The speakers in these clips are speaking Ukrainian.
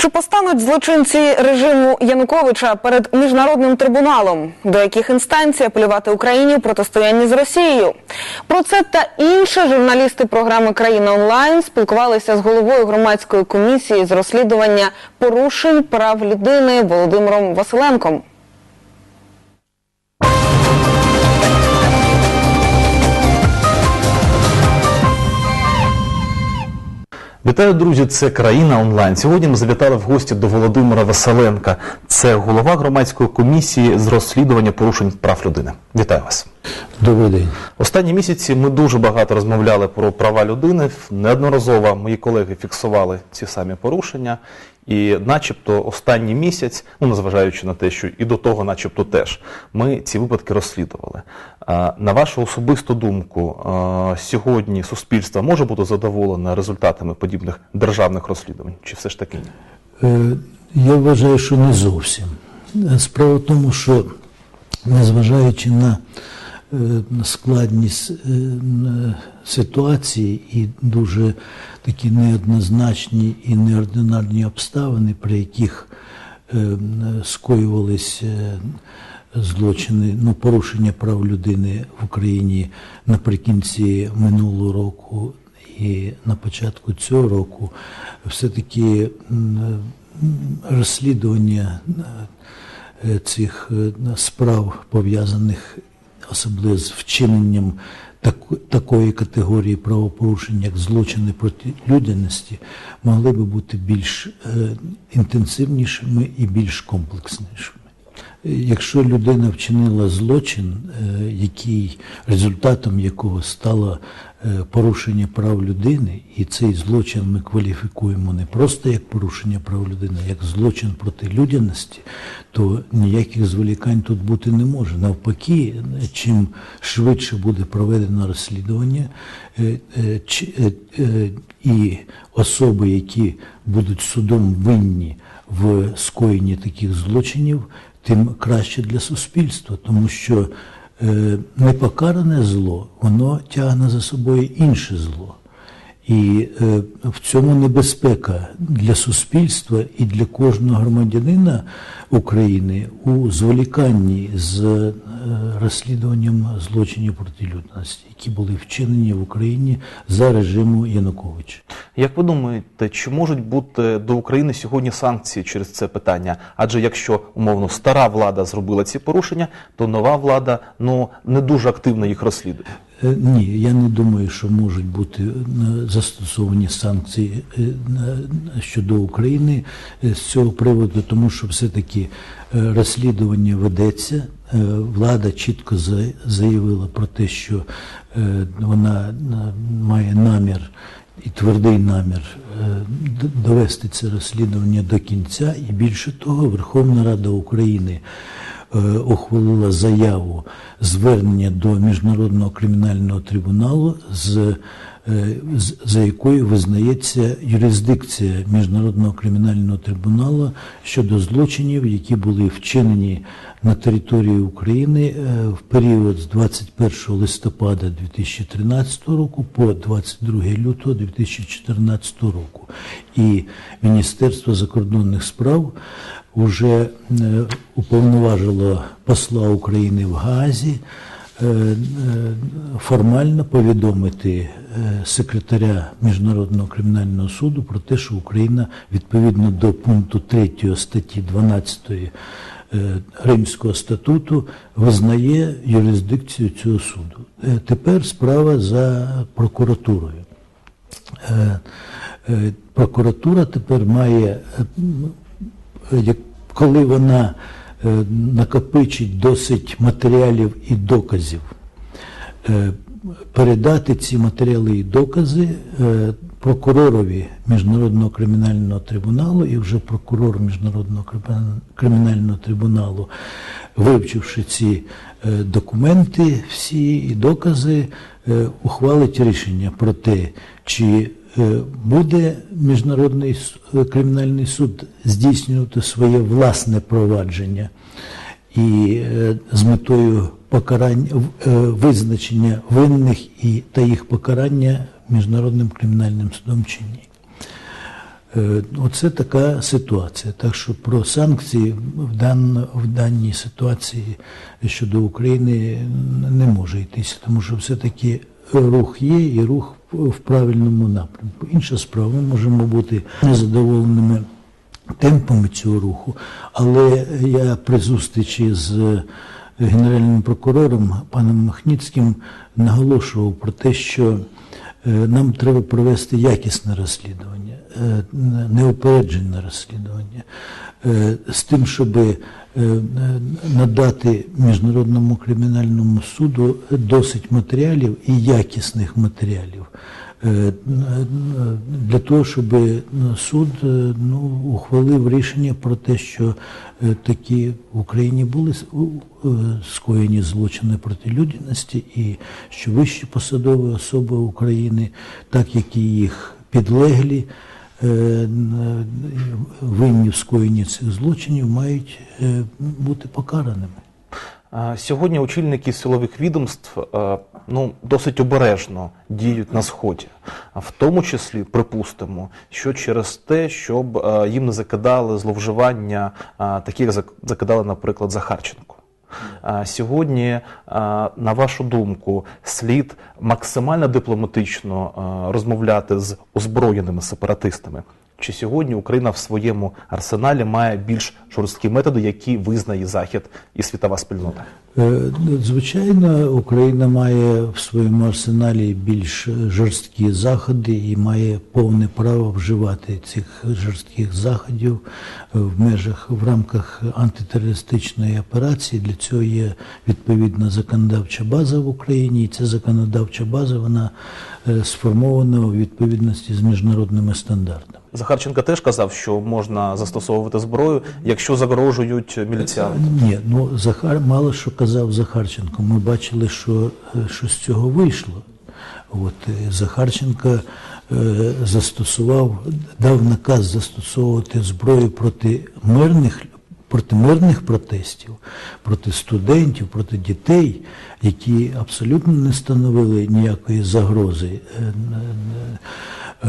Чи постануть злочинці режиму Януковича перед міжнародним трибуналом? До яких інстанцій апелювати Україні в протистоянні з Росією? Про це та інше журналісти програми Країна онлайн спілкувалися з головою громадської комісії з розслідування порушень прав людини Володимиром Василенком. Вітаю, друзі! Це країна онлайн. Сьогодні ми завітали в гості до Володимира Василенка. Це голова громадської комісії з розслідування порушень прав людини. Вітаю вас. Добрий день. Останні місяці ми дуже багато розмовляли про права людини. Неодноразово мої колеги фіксували ці самі порушення. І, начебто, останній місяць, ну незважаючи на те, що і до того, начебто, теж ми ці випадки розслідували. На вашу особисту думку, сьогодні суспільство може бути задоволене результатами подібних державних розслідувань, чи все ж таки ні? Е, Я вважаю, що не зовсім. Справа в тому, що незважаючи на складність е, ситуації і дуже такі неоднозначні і неординарні обставини, при яких е, е, злочини, ну, порушення прав людини в Україні наприкінці минулого року і на початку цього року, все-таки розслідування е, цих е, справ, пов'язаних особливо з вчиненням такої категорії правопорушень, як злочини проти людяності, могли би бути більш е, інтенсивнішими і більш комплекснішими. Якщо людина вчинила злочин, е, який результатом якого стало порушення прав людини, і цей злочин ми кваліфікуємо не просто як порушення прав людини, а як злочин проти людяності, то ніяких зволікань тут бути не може. Навпаки, чим швидше буде проведено розслідування, е, е, е, е, і особи, які будуть судом винні в скоєнні таких злочинів, тим краще для суспільства, тому що е, непокаране зло, воно тягне за собою інше зло. І е, в цьому небезпека для суспільства і для кожного громадянина України у зволіканні з е, розслідуванням злочинів проти людяності, які були вчинені в Україні за режиму Януковича. Як ви думаєте, чи можуть бути до України сьогодні санкції через це питання? Адже якщо умовно стара влада зробила ці порушення, то нова влада ну не дуже активно їх розслідує. Е, Ні, я не думаю, що можуть бути е, застосовані санкції е, щодо України з цього приводу, тому що все-таки розслідування ведеться. Влада чітко за- заявила про те, що вона має намір і твердий намір довести це розслідування до кінця. І більше того, Верховна Рада України ухвалила заяву звернення до Міжнародного кримінального трибуналу, з, е, за якою визнається юрисдикція Міжнародного кримінального трибуналу щодо злочинів, які були вчинені на території України е, в період з 21 листопада 2013 року по 22 лютого 2014 року. І Міністерство закордонних справ вже уповноважило посла України в Гаазі е, е, формально повідомити е, секретаря Міжнародного кримінального суду про те, що Україна відповідно до пункту 3 статті 12 е, Римського статуту визнає юрисдикцію цього суду. Тепер справа за прокуратурою. Прокуратура тепер має, коли вона е, накопичить досить матеріалів і доказів, е, передати ці матеріали і докази е, прокуророві Міжнародного кримінального трибуналу і вже прокурор Міжнародного кримінального трибуналу, вивчивши ці документи, всі і докази, ухвалить рішення про те, чи буде Міжнародний е, кримінальний суд здійснювати своє власне провадження і е, з метою покарання е, визначення винних і та їх покарання міжнародним кримінальним судом чи ні. Е, Оце така ситуація. Так що про санкції в, дан, в даній ситуації щодо України не може йтися, тому що все-таки рух є і рух в правильному напрямку. Інша справа, ми можемо бути незадоволеними темпами цього руху, але я при зустрічі з генеральним прокурором паном Махніцьким наголошував про те, що е, нам треба провести якісне розслідування, неупереджене розслідування, е, з тим, щоб е, надати Міжнародному кримінальному суду досить матеріалів і якісних матеріалів. е, Для того, щоб суд е, ну, ухвалив рішення про те, що е, такі в Україні були е, скоєні злочини проти людяності, і що вищі посадові особи України, так як і їх підлеглі, е, винні в скоєнні цих злочинів, мають е, бути покараними. Сьогодні очільники силових відомств е, ну, досить обережно діють на сході, в тому числі припустимо, що через те, щоб е, їм не закидали зловживання, е, такі як закидали, наприклад, Захарченко. Сьогодні, на вашу думку, слід максимально дипломатично розмовляти з озброєними сепаратистами. Чи сьогодні Україна в своєму арсеналі має більш жорсткі методи, які визнає Захід і світова спільнота? Е, Звичайно, Україна має в своєму арсеналі більш жорсткі заходи і має повне право вживати цих жорстких заходів в межах в рамках антитерористичної операції. Для цього є відповідна законодавча база в Україні, і ця законодавча база вона е, сформована у відповідності з міжнародними стандартами. Захарченко теж казав, що можна застосовувати зброю, якщо загрожують міліціяни. Ні, ну Захар мало що казав Захарченко. Ми бачили, що, е, що з цього вийшло. От е, Захарченко е, застосував, дав наказ застосовувати зброю проти мирних, проти мирних протестів, проти студентів, проти дітей, які абсолютно не становили ніякої загрози. Е,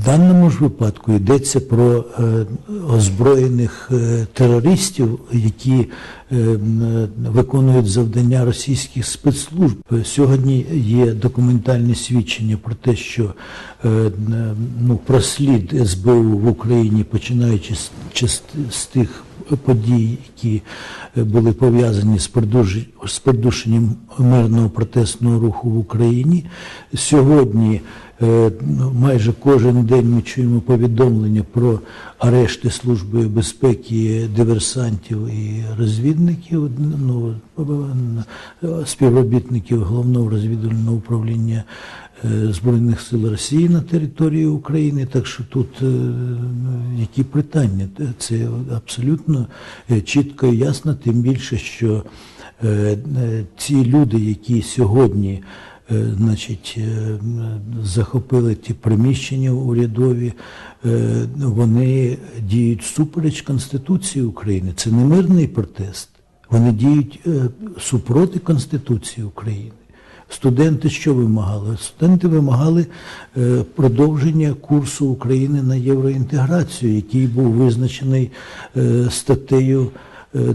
В даному ж випадку йдеться про е, озброєних е, терористів, які виконують завдання російських спецслужб. Сьогодні є документальне свідчення про те, що ну, прослід СБУ в Україні, починаючи з- з тих подій, які е, були пов'язані з придушенням мирного протестного руху в Україні. Сьогодні е, майже кожен день ми чуємо повідомлення про арешти Служби безпеки диверсантів і розвідників, ну, е, співробітників головного розвідувального управління Збройних сил Росії на території України. Так що тут е, які питання? Це абсолютно е, чітко і ясно, тим більше, що е, е, ці люди, які сьогодні е, значить, е, захопили ті приміщення урядові, е, вони діють супереч Конституції України. Це не мирний протест. Вони діють е, супроти Конституції України. Студенти що вимагали? Студенти вимагали е, продовження курсу України на євроінтеграцію, який був визначений е, статтею. е,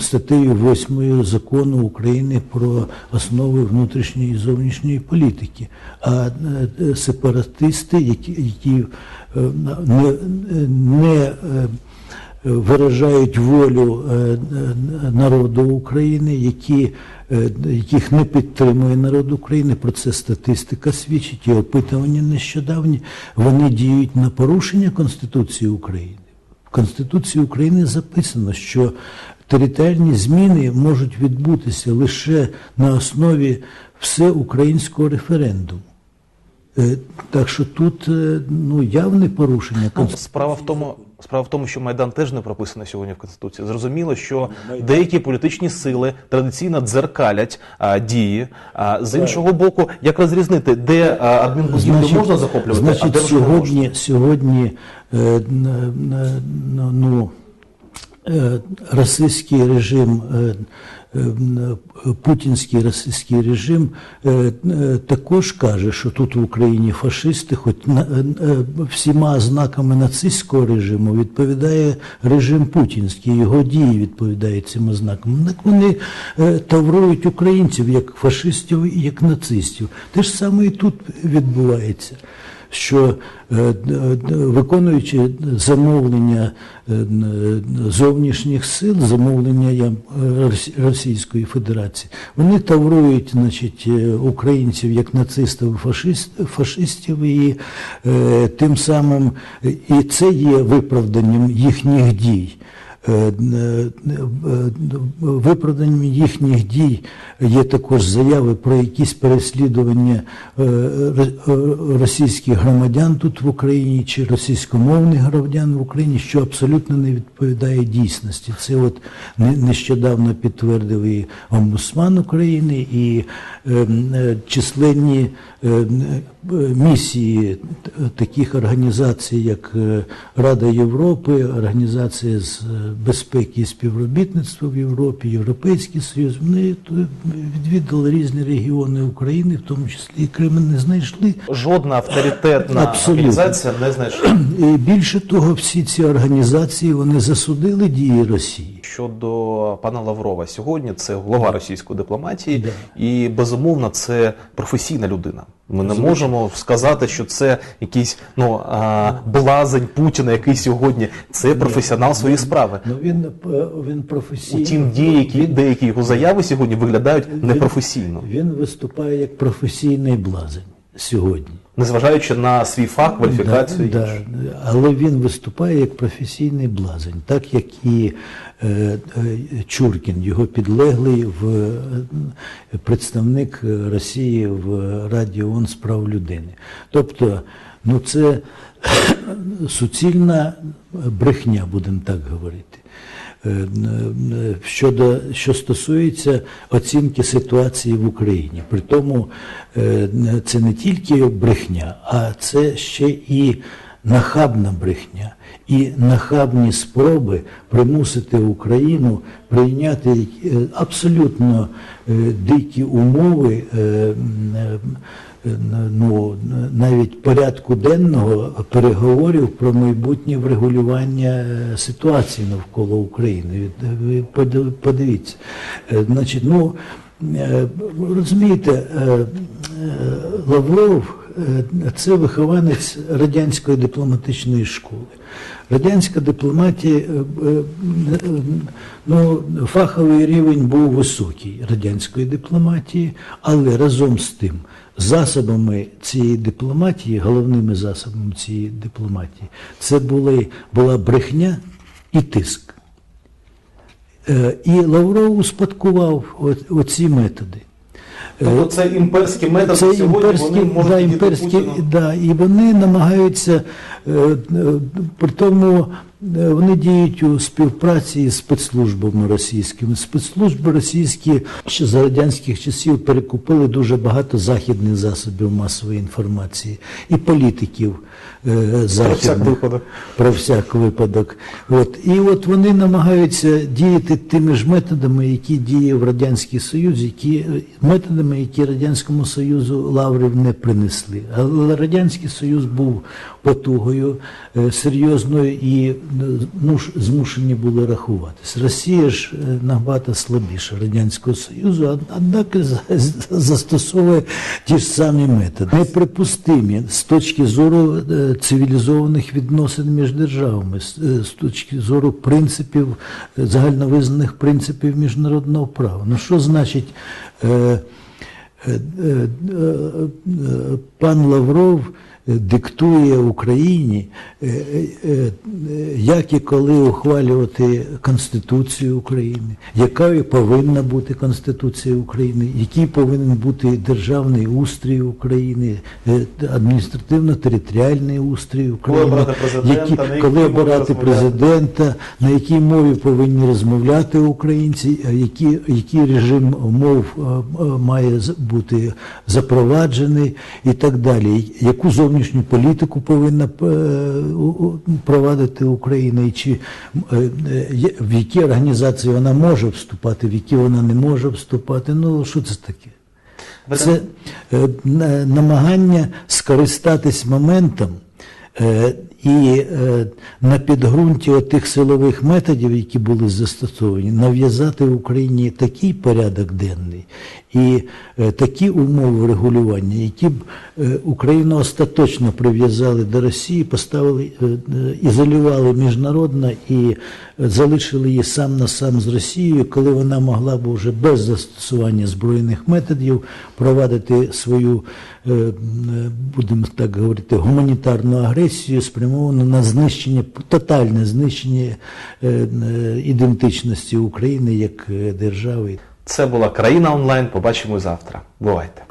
Статтею 8 закону України про основи внутрішньої і зовнішньої політики. А сепаратисти, які, які не, не виражають волю е, е, народу України, які, е, яких не підтримує народ України. Про це статистика свідчить і опитування нещодавні. Вони діють на порушення Конституції України. В Конституції України записано, що територіальні зміни можуть відбутися лише на основі всеукраїнського референдуму. Так що тут ну, явне порушення Ну, справа в тому, справа в тому, що Майдан теж не прописаний сьогодні в Конституції. Зрозуміло, що деякі політичні сили традиційно дзеркалять а, дії. А з іншого боку, як розрізнити, де адмінбудівлю можна захоплювати, а де сьогодні не можна? сьогодні, сьогодні е, н- ну, е, російський режим е, путінський російський режим е, е, також каже, що тут в Україні фашисти, хоч е, всіма знаками нацистського режиму відповідає режим путінський, його дії відповідають цим ознакам. Так вони таврують українців як фашистів і як нацистів. Те ж саме і тут відбувається що е, д- виконуючи замовлення е, зовнішніх сил, замовлення е, Російської Федерації, вони таврують значить, е, українців як нацистів, фашист, фашистів, і е, тим самим е, і це є виправданням їхніх дій. Е, е, е, Виправданням їхніх дій є також заяви про якісь переслідування ро- російських громадян тут в Україні чи російськомовних громадян в Україні, що абсолютно не відповідає дійсності. Це от не- нещодавно підтвердив і омбудсман України, і численні місії таких організацій, як Рада Європи, Організація з безпеки і співробітництва в Європі, Європейський Союз, вони відвідали різні регіони України, в тому числі і Крим, не знайшли. Жодна авторитетна Абсолютно. організація не знайшла. І більше того, всі ці організації вони засудили дії Росії. Щодо пана Лаврова, сьогодні це голова російської дипломатії, і безумовно це професійна людина. Ми не можемо сказати, що це якийсь ну а, блазень Путіна, який сьогодні. Це професіонал своєї справи. Ну він, е, він професійний. Утім, деякі, деякі його заяви сьогодні виглядають непрофесійно, Він виступає як професійний блазень сьогодні. незважаючи на свій фах, кваліфікацію. Да, да, але він виступає як професійний блазень, так як і е, е, Чуркін, його підлеглий в е, представник Росії в Раді ООН з прав людини. Тобто, ну це суцільна брехня, будемо так говорити. Е, е, Щодо що стосується оцінки ситуації в Україні, при тому е, це не тільки брехня, а це ще і нахабна брехня і нахабні спроби примусити Україну прийняти абсолютно дикі умови. Ну, навіть порядку денного переговорів про майбутнє врегулювання е, ситуації навколо України. Ви подив- подивіться. Е, Значить, ну е, розумієте, Лавров це вихованець радянської дипломатичної школи. Радянська дипломатія, е, е, е, ну, фаховий рівень був високий радянської дипломатії, але разом з тим засобами цієї дипломатії, головними засобами цієї дипломатії, це були, була брехня і тиск. Е, І Лавров успадкував оці методи. Тобто це імперські методи Це сьогодні імперські, вони можуть да, імперські, да, і вони намагаються, е, е, при тому е, вони діють у співпраці з спецслужбами російськими. Спецслужби російські ще за радянських часів перекупили дуже багато західних засобів масової інформації і політиків е, західних. випадок. Про всяк випадок. От. І от вони намагаються діяти тими ж методами, які діє в Радянський Союз, які, методами, які Радянському Союзу лаврів не принесли. Але Радянський Союз був потугою е, серйозною і ну, змушені були рахуватись. Росія ж е, набагато слабіша Радянського Союзу, однак застосовує ті ж самі методи. Неприпустимі з точки зору цивілізованих відносин між державами, з, точки зору принципів, загальновизнаних принципів міжнародного права. Ну що значить? Пан Лавров диктує Україні, е, е, е, як і коли ухвалювати Конституцію України, якою повинна бути Конституція України, який повинен бути державний устрій України, адміністративно-територіальний устрій України, які- коли обирати президента, на якій мові повинні розмовляти українці, які, який режим мов має бути запроваджений і так далі. Яку зовнішню зовнішню політику повинна е, провадити Україна, і чи е, е, в які організації вона може вступати, в які вона не може вступати. Ну що це таке? Це намагання скористатись моментом і на підґрунті тих силових методів, які були застосовані, нав'язати Україні такий порядок денний і такі умови регулювання, які б Україну остаточно прив'язали до Росії, поставили, е, е, ізолювали міжнародно і е, залишили її сам на сам з Росією, коли вона могла б уже без застосування збройних методів провадити свою, е, е, будемо так говорити, гуманітарну агресію, спрямовану на знищення, тотальне знищення е, е, ідентичності України як е, держави. Це була країна онлайн. Побачимо завтра. Бувайте.